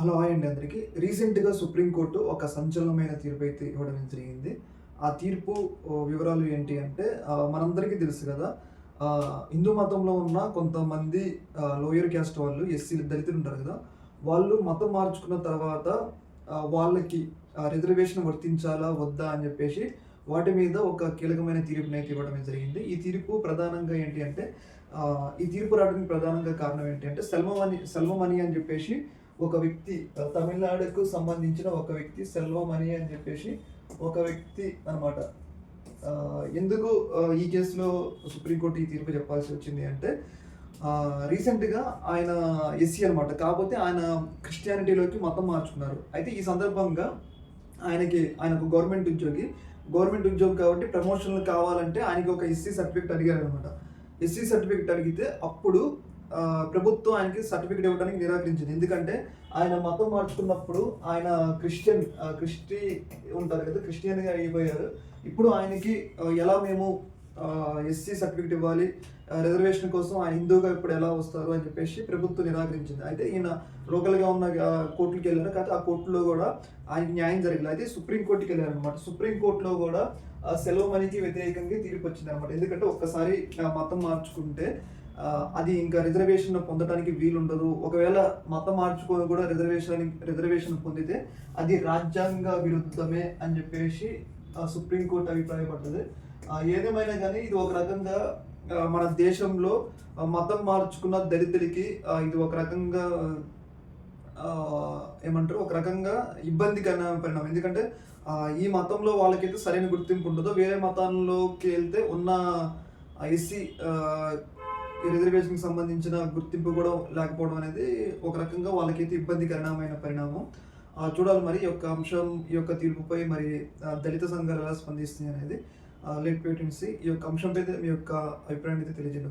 Hello hi అండి అందరికీ. రీసెంట్గా సుప్రీంకోర్టు ఒక సంచలనమైన తీర్పు అయితే ఇవ్వడం జరిగింది. ఆ తీర్పు వివరాలు ఏంటి అంటే మనందరికీ తెలుసు కదా హిందూ మతంలో ఉన్న కొంతమంది లోయర్ క్యాస్ట్ వాళ్ళు ఎస్సీ దళితులు ఉంటారు కదా వాళ్ళు మతం మార్చుకున్న తర్వాత వాళ్ళకి రిజర్వేషన్ వర్తించాలా వద్దా అని చెప్పేసి వాటి మీద ఒక కీలకమైన తీర్పుని అయితే ఇవ్వడం జరిగింది. ఈ తీర్పు ప్రధానంగా ఏంటి అంటే ఈ తీర్పు రావడానికి ప్రధానంగా కారణం ఏంటి అంటే సెల్వమణి సెల్వమణి అని చెప్పేసి ఒక వ్యక్తి తమిళనాడుకు సంబంధించిన ఒక వ్యక్తి సెల్వమణి అని చెప్పేసి ఒక వ్యక్తి అనమాట ఎందుకు ఈ కేసులో సుప్రీంకోర్టు ఈ తీర్పు చెప్పాల్సి వచ్చింది అంటే రీసెంట్గా ఆయన ఎస్సీ అనమాట కాకపోతే ఆయన క్రిస్టియానిటీలోకి మతం మార్చుకున్నారు. అయితే ఈ సందర్భంగా ఆయనకి ఆయనకు గవర్నమెంట్ ఉద్యోగి గవర్నమెంట్ ఉద్యోగం కాబట్టి ప్రమోషన్లు కావాలంటే ఆయనకి ఒక ఎస్సీ సర్టిఫికేట్ అడిగారు అనమాట ఎస్సీ సర్టిఫికేట్ అడిగితే అప్పుడు ప్రభుత్వం ఆయనకి సర్టిఫికేట్ ఇవ్వడానికి నిరాకరించింది. ఎందుకంటే ఆయన మతం మార్చుకున్నప్పుడు ఆయన క్రిస్టియన్ క్రిస్టి ఉంటారు కదా క్రిస్టియన్గా అయిపోయారు. ఇప్పుడు ఆయనకి ఎలా మేము ఎస్సీ సర్టిఫికేట్ ఇవ్వాలి రిజర్వేషన్ కోసం ఆయన హిందూగా ఇప్పుడు ఎలా వస్తారు అని చెప్పేసి ప్రభుత్వం నిరాకరించింది. అయితే ఈయన లోకల్గా ఉన్న కోర్టుకి వెళ్ళారు. కాబట్టి ఆ కోర్టులో కూడా ఆయనకి న్యాయం జరగలేదు. అయితే సుప్రీం కోర్టుకి వెళ్ళారు అనమాట సుప్రీం కోర్టులో కూడా సెలవు మనీకి వ్యతిరేకంగా తీర్పు వచ్చింది అనమాట ఎందుకంటే ఒక్కసారి మతం మార్చుకుంటే అది ఇంకా రిజర్వేషన్ పొందడానికి వీలుండదు. ఒకవేళ మతం మార్చుకొని కూడా రిజర్వేషన్ రిజర్వేషన్ పొందితే అది రాజ్యాంగ విరుద్ధమే అని చెప్పేసి ఆ, సుప్రీంకోర్టు అభిప్రాయపడ్డది. ఏదేమైనా కానీ ఇది ఒక రకంగా మన దేశంలో మతం మార్చుకున్న దళితులకి ఇది ఒక రకంగా ఏమంటారు ఒక రకంగా ఇబ్బందికరమైన పరిణామం. ఎందుకంటే ఈ మతంలో వాళ్ళకైతే సరైన గుర్తింపు ఉండదు. వేరే మతాల్లోకి వెళ్తే ఉన్న ఎస్సీ రిజర్వేషన్కి సంబంధించిన గుర్తింపు కూడా లేకపోవడం అనేది ఒక రకంగా వాళ్ళకైతే ఇబ్బందికరమైన పరిణామం. ఆ, చూడాలి మరి ఈ యొక్క అంశం ఈ యొక్క తీర్పుపై మరి దళిత సంఘాలు ఎలా స్పందిస్తాయి అనేది లేట్ పేటెన్సీ ఈ యొక్క అంశంపై అయితే మీ యొక్క అభిప్రాయాన్ని అయితే తెలియజేయండి.